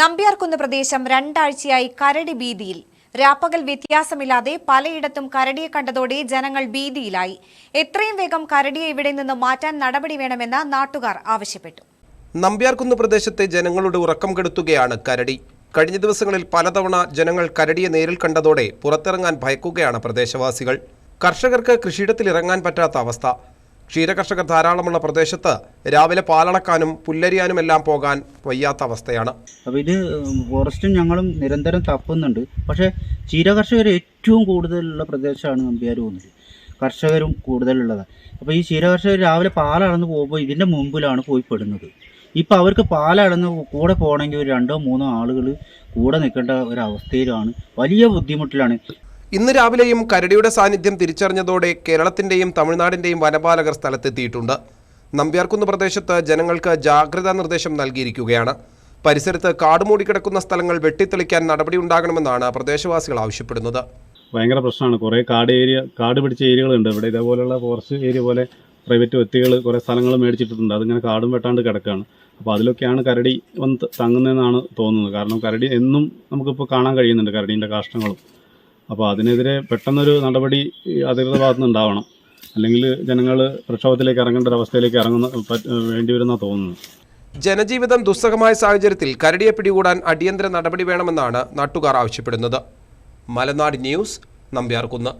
നമ്പ്യാർകുന്ന് പ്രദേശം രണ്ടാഴ്ചയായി കരടി ഭീതിയിൽ. രാപ്പകൽ വ്യത്യാസമില്ലാതെ പലയിടത്തും കരടിയെ കണ്ടതോടെ ജനങ്ങൾ ഭീതിയിലായി. എത്രയും വേഗം കരടിയെ ഇവിടെ നിന്ന് മാറ്റാൻ നടപടി വേണമെന്ന് നാട്ടുകാർ ആവശ്യപ്പെട്ടു. നമ്പ്യാർകുന്ന് പ്രദേശത്തെ ജനങ്ങളുടെ ഉറക്കം കെടുത്തുകയാണ് കരടി. കഴിഞ്ഞ ദിവസങ്ങളിൽ പലതവണ ജനങ്ങൾ കരടിയെ നേരിൽ കണ്ടതോടെ പുറത്തിറങ്ങാൻ ഭയക്കുകയാണ് പ്രദേശവാസികൾ. കർഷകർക്ക് കൃഷിയിടത്തിൽ ഇറങ്ങാൻ പറ്റാത്ത അവസ്ഥ. ക്ഷീരകർഷകർ ധാരാളമുള്ള പ്രദേശത്ത് രാവിലെ പാലളക്കാനും പുല്ലരിയാനുമെല്ലാം പോകാൻ വയ്യാത്ത അവസ്ഥയാണ്. അപ്പോൾ ഇത് ഫോറസ്റ്റും ഞങ്ങളും നിരന്തരം തപ്പുന്നുണ്ട്. പക്ഷേ ക്ഷീരകർഷകർ ഏറ്റവും കൂടുതലുള്ള പ്രദേശമാണ് നമ്പ്യാർ പോകുന്നത് കർഷകരും കൂടുതലുള്ളതാണ് അപ്പോൾ ഈ ക്ഷീരകർഷകർ രാവിലെ പാലളന്ന് പോകുമ്പോൾ ഇതിന്റെ മുമ്പിലാണ് പോയി പെടുന്നത് ഇപ്പോൾ അവർക്ക് പാലളന്ന് കൂടെ പോകണമെങ്കിൽ ഒരു രണ്ടോ മൂന്നോ ആളുകൾ കൂടെ നിൽക്കേണ്ട ഒരു അവസ്ഥയിലാണ്. വലിയ ബുദ്ധിമുട്ടിലാണ്. ഇന്ന് രാവിലെയും കരടിയുടെ സാന്നിധ്യം തിരിച്ചറിഞ്ഞതോടെ കേരളത്തിന്റെയും തമിഴ്നാടിന്റെയും വനപാലകർ സ്ഥലത്തെത്തിയിട്ടുണ്ട്. നമ്പ്യാർക്കുന്ന് പ്രദേശത്ത് ജനങ്ങൾക്ക് ജാഗ്രതാ നിർദ്ദേശം നൽകിയിരിക്കുകയാണ്. പരിസരത്ത് കാടുമൂടിക്കിടക്കുന്ന സ്ഥലങ്ങൾ വെട്ടിത്തെളിക്കാൻ നടപടിയുണ്ടാകണമെന്നാണ് പ്രദേശവാസികൾ ആവശ്യപ്പെടുന്നത്. ഭയങ്കര പ്രശ്നമാണ്. കുറേ കാട് ഏരിയ കാട് പിടിച്ച ഏരിയകളുണ്ട്. ഇവിടെ ഇതേപോലെയുള്ള ഫോറസ്റ്റ് ഏരിയ പോലെ പ്രൈവറ്റ് വ്യക്തികൾ കുറേ സ്ഥലങ്ങൾ മേടിച്ചിട്ടുണ്ട് അതിങ്ങനെ കാടും വെട്ടാണ്ട് കിടക്കുകയാണ്. അപ്പോൾ അതിലൊക്കെയാണ് കരടി വന്ന് തങ്ങുന്നതെന്നാണ് തോന്നുന്നത്. കാരണം കരടി എന്നും നമുക്കിപ്പോൾ കാണാൻ കഴിയുന്നുണ്ട് കരടീന്റെ കാഷ്ടങ്ങളും അപ്പോൾ അതിനെതിരെ പെട്ടെന്നൊരു നടപടി അധികൃത ഭാഗത്തു നിന്നുണ്ടാവണം അല്ലെങ്കിൽ ജനങ്ങൾ പ്രക്ഷോഭത്തിലേക്ക് ഇറങ്ങേണ്ട ഒരു അവസ്ഥയിലേക്ക് ഇറങ്ങുന്ന പറ്റ- വേണ്ടി വരുന്ന തോന്നുന്നത് ജനജീവിതം ദുസ്സഹമായ സാഹചര്യത്തിൽ കരടിയെ പിടികൂടാൻ അടിയന്തര നടപടി വേണമെന്നാണ് നാട്ടുകാർ ആവശ്യപ്പെടുന്നത്. മലനാട് ന്യൂസ് നമ്പ്യാർകുന്ന്.